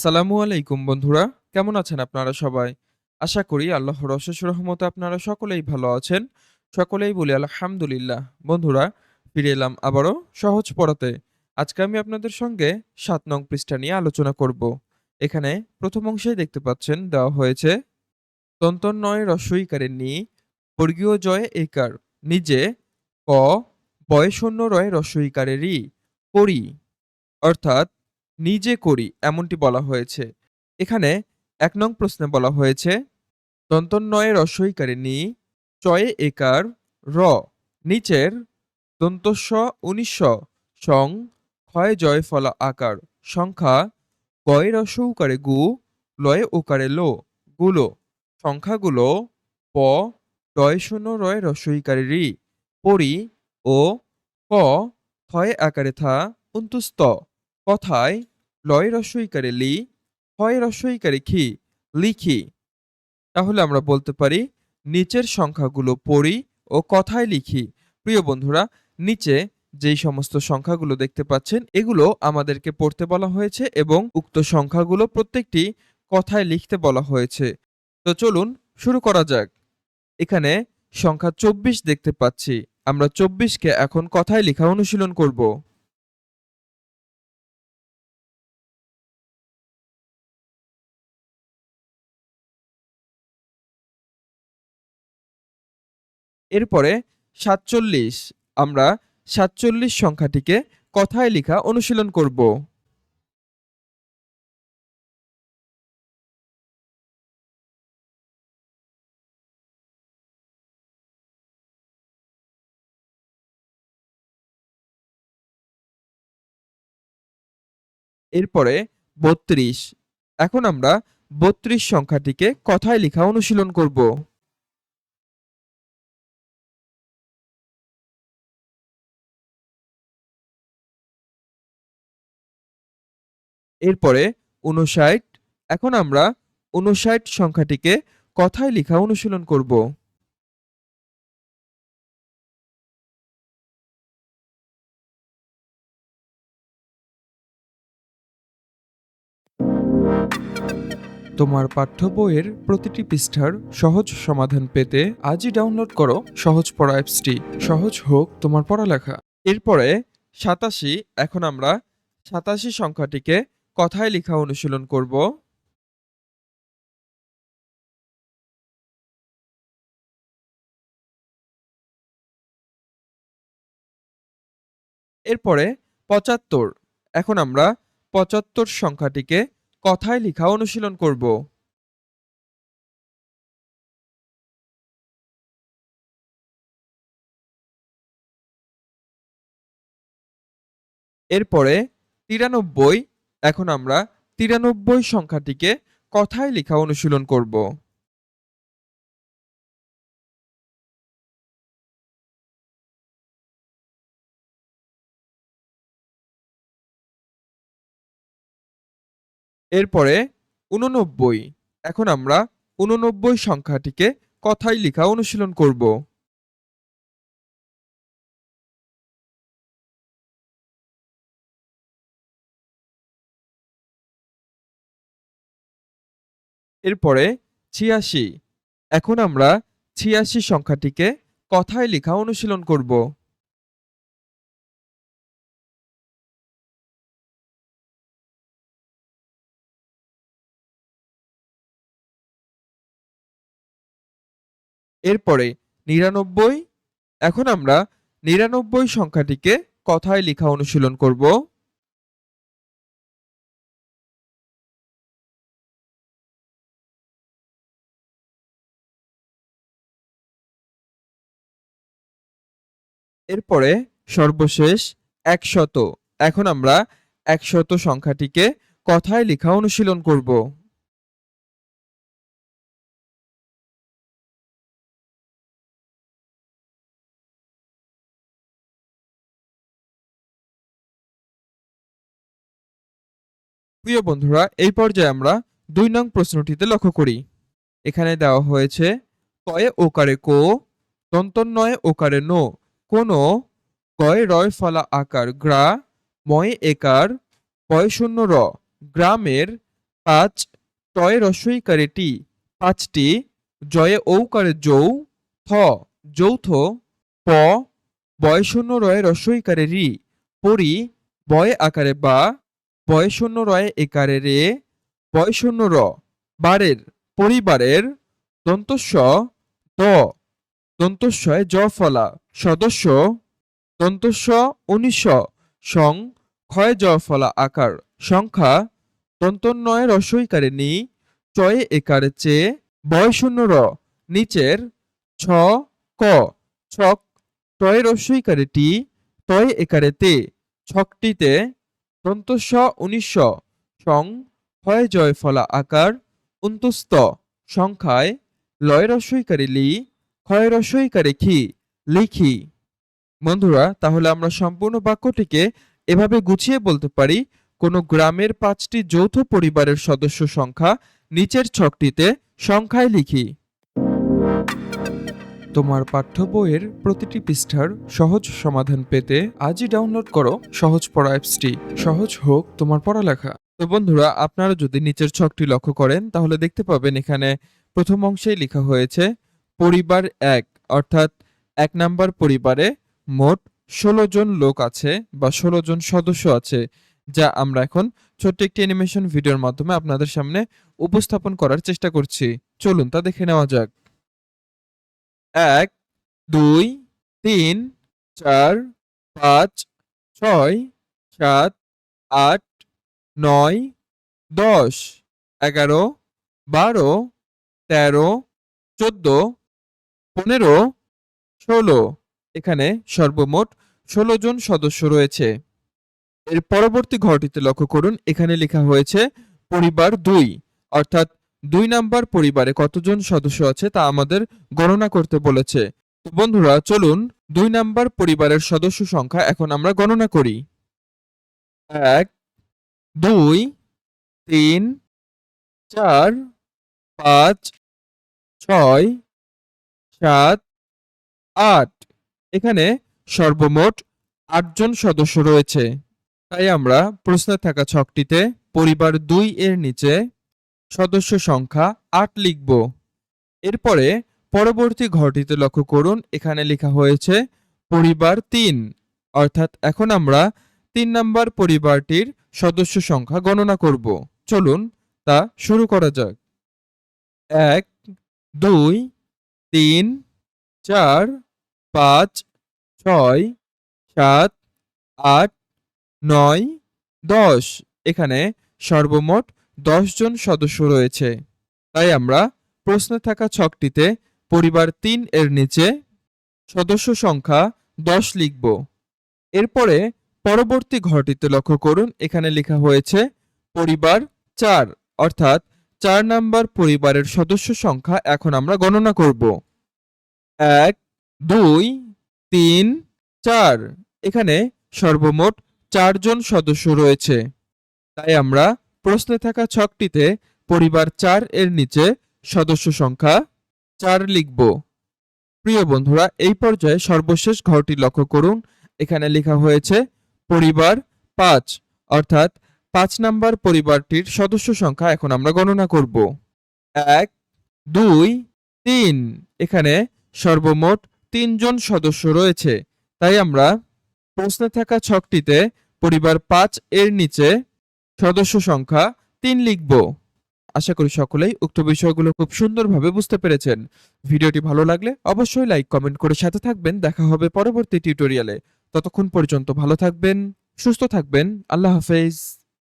আসসালামু আলাইকুম বন্ধুরা, কেমন আছেন আপনারা সবাই? আশা করি আল্লাহর অশেষ রহমতে আপনারা সকলেই ভালো আছেন। সকলেই বলি আলহামদুলিল্লাহ। বন্ধুরা, ফিরে এলাম আবারও সহজ পড়াতে আজকে আমি আপনাদের সঙ্গে সাত নং পৃষ্ঠা নিয়ে আলোচনা করব। এখানে প্রথম অংশেই দেখতে পাচ্ছেন, দেওয়া হয়েছে তন্তন নয় রস্বইকারের নি, বর্গীয় জয় একার, নিজে ক, বয়শূন্য রয় রস্বইকারেরই করি অর্থাৎ নিজে করি, এমনটি বলা হয়েছে। এখানে এক নং প্রশ্নে বলা হয়েছে, দন্তন্বয়ে রসইকারে নি, চয়ে একার র, নিচের দন্তস্ব উনিশ সং ক্ষয় জয় ফলা আকার, সংখ্যা গয় রসৌকারে গু, লয়ে ওকারে লো, গুলো, সংখ্যাগুলো প ডয় শূন্য রয় রসইকারে রি, পরি ও ক, ক্ষয় আকারে থা উন্তুস্ত কথায় লয় রস্বইকারে লি হয় রস্বইকারে খি, লিখি। তাহলে আমরা বলতে পারি, নিচের সংখ্যাগুলো পড়ি ও কথায় লিখি। প্রিয় বন্ধুরা, নিচে যেই সমস্ত সংখ্যাগুলো দেখতে পাচ্ছেন, এগুলো আমাদেরকে পড়তে বলা হয়েছে এবং উক্ত সংখ্যাগুলো প্রত্যেকটি কথায় লিখতে বলা হয়েছে। তো চলুন শুরু করা যাক। এখানে সংখ্যা চব্বিশ দেখতে পাচ্ছি। আমরা চব্বিশকে এখন কথায় লেখা অনুশীলন করব। এরপরে সাতচল্লিশ, আমরা সাতচল্লিশ সংখ্যাটিকে কথায় লেখা অনুশীলন করব। এরপরে বত্রিশ, এখন আমরা বত্রিশ সংখ্যাটিকে কথায় লেখা অনুশীলন করব। এরপরে উনষাট এখন আমরা উনষাট সংখ্যাটিকে কথায় লেখা অনুশীলন করব। তোমার পাঠ্য বইয়ের প্রতিটি পৃষ্ঠার সহজ সমাধান পেতে আজই ডাউনলোড করো সহজ পড়া অ্যাপসটি। সহজ হোক তোমার পড়ালেখা। এরপরে সাতাশি। এখন আমরা সাতাশি সংখ্যাটিকে কথায় লেখা অনুশীলন করব। এরপরে পঁচাত্তর। এখন আমরা পঁচাত্তর সংখ্যাটিকে কথায় লেখা অনুশীলন করব। এরপরে তিরানব্বই এখন আমরা তিরানব্বই সংখ্যাটিকে কথায় লেখা অনুশীলন করব। এরপরে উননব্বই এখন আমরা উননব্বই সংখ্যাটিকে কথায় লেখা অনুশীলন করব। এরপরে ছিয়াশি। এখন আমরা ছিয়াশি সংখ্যাটিকে কথায় লেখা অনুশীলন করব। এরপরে নিরানব্বই। এখন আমরা নিরানব্বই সংখ্যাটিকে কথায় লেখা অনুশীলন করব। এরপরে সর্বশেষ একশত। এখন আমরা একশত সংখ্যাটিকে কথায় লেখা অনুশীলন করব। প্রিয় বন্ধুরা, এই পর্যায়ে আমরা দুই নং প্রশ্নটিতে লক্ষ্য করি। এখানে দেওয়া হয়েছে কয়ে ওকারে কো দন্তন্নয়ে ওকারে নো। কোনো কয় রয় ফলা আকার, গ্রা, ময় একার পয় শূন্য র, গ্রামের পাঁচ টয়ে রস্বইকারে টি, পাঁচটি, জয়ে ঔকারে যৌ, থ, যৌথ, প বয়শূন্য রয়ে রস্বইকারে রি, পরি, বয় আকারে বা বয়শূন্য রয়ে একারে রে বয়শূন্য র, বারের, পরিবারের, দন্তস্ব, দ। দন্তস্বয় জ ফলা সদস্য দন্তস্ব উনিশ, সং ক্ষয় জ ফলা আকার। সংখ্যা দন্তন্বয় রসইকারে নি চয়ে একারে চে বয়শূন্য র, নিচের ছ ক। ছক টয় রসইকারে টি তয় একারে তে। ছকটিতে দন্তস্ব উনিশ, সং ক্ষয় জয় ফলা আকার, উন্তস্ত। সংখ্যায় লয় রসইকারে লি ক্ষয় রসইকারে খি লিখি। বন্ধুরা, তাহলে আমরা সম্পূর্ণ বাক্যটিকে এভাবে গুছিয়ে বলতে পারি। কোনো গ্রামের পাঁচটি যৌথ পরিবারের সদস্য সংখ্যা নিচের ছকটিতে সংখ্যায় লিখি। তোমার পাঠ্য বইয়ের প্রতিটি পৃষ্ঠার সহজ সমাধান পেতে আজই ডাউনলোড করো সহজ পড়া অ্যাপসটি। সহজ হোক তোমার পড়ালেখা। তো বন্ধুরা, আপনারা যদি নিচের ছকটি লক্ষ্য করেন, তাহলে দেখতে পাবেন এখানে প্রথম অংশেই লেখা হয়েছে পরিবার এক, অর্থাৎ এক নাম্বার পরিবারে মোট ষোলো জন লোক আছে বা ষোলো জন সদস্য আছে, যা আমরা এখন ছোট্ট একটি অ্যানিমেশন ভিডিওর মাধ্যমে আপনাদের সামনে উপস্থাপন করার চেষ্টা করছি। চলুন তা দেখে নেওয়া যাক। এক, দুই, তিন, চার, পাঁচ, ছয়, সাত, আট, নয়, দশ, এগারো, বারো, তেরো, চোদ্দ পনেরো, ষোলো, এখানে সর্বমোট ষোলো জন সদস্য রয়েছে। এর পরবর্তী ঘরটিতে লক্ষ্য করুন, এখানে লেখা হয়েছে পরিবার দুই, অর্থাৎ দুই নাম্বার পরিবারে কতজন সদস্য আছে তা আমাদের গণনা করতে বলেছে। বন্ধুরা, চলুন দুই নাম্বার পরিবারের সদস্য সংখ্যা এখন আমরা গণনা করি। এক, দুই, তিন, চার, পাঁচ, ছয় সাত, আট। এখানে সর্বমোট আটজন সদস্য রয়েছে। তাই আমরা প্রশ্নে থাকা ছকটিতে পরিবার দুই এর নিচে সদস্য সংখ্যা আট লিখব। এরপরে পরবর্তী ঘরটিতে লক্ষ্য করুন, এখানে লেখা হয়েছে পরিবার তিন। অর্থাৎ এখন আমরা তিন নাম্বার পরিবারটির সদস্য সংখ্যা গণনা করব। চলুন তা শুরু করা যাক। এক, দুই তিন, চার, পাঁচ, ছয়, সাত, আট, নয়, দশ। এখানে সর্বমোট জন সদস্য রয়েছে। তাই আমরা প্রশ্নে থাকা ছকটিতে পরিবার তিন এর নিচে সদস্য সংখ্যা দশ লিখব। এরপরে পরবর্তী ঘরটিতে লক্ষ্য করুন, এখানে লেখা হয়েছে পরিবার চার, অর্থাৎ চার নাম্বার পরিবারের সদস্য সংখ্যা এখন আমরা গণনা করব। এক, দুই, তিন, চার। এখানে সর্বমোট চারজন সদস্য রয়েছে। তাই আমরা প্রশ্নে থাকা ছকটিতে পরিবার চার এর নিচে সদস্য সংখ্যা চার লিখব। প্রিয় বন্ধুরা, এই পর্যায়ে সর্বশেষ ঘরটি লক্ষ্য করুন। এখানে লেখা হয়েছে পরিবার পাঁচ, অর্থাৎ পাঁচ নাম্বার পরিবারটির সদস্য সংখ্যা এখন আমরা গণনা করব। এক, দুই, তিন। এখানে সর্বমোট তিনজন সদস্য রয়েছে। তাই আমরা প্রশ্নে থাকা ছকটিতে পরিবার পাঁচ এর নিচে সদস্য সংখ্যা তিন লিখব। আশা করি সকলেই উক্ত বিষয়গুলো খুব সুন্দরভাবে বুঝতে পেরেছেন। ভিডিওটি ভালো লাগলে অবশ্যই লাইক, কমেন্ট করে সাথে থাকবেন। দেখা হবে পরবর্তী টিউটোরিয়ালে। ততক্ষণ পর্যন্ত ভালো থাকবেন, সুস্থ থাকবেন। আল্লাহ হাফেজ।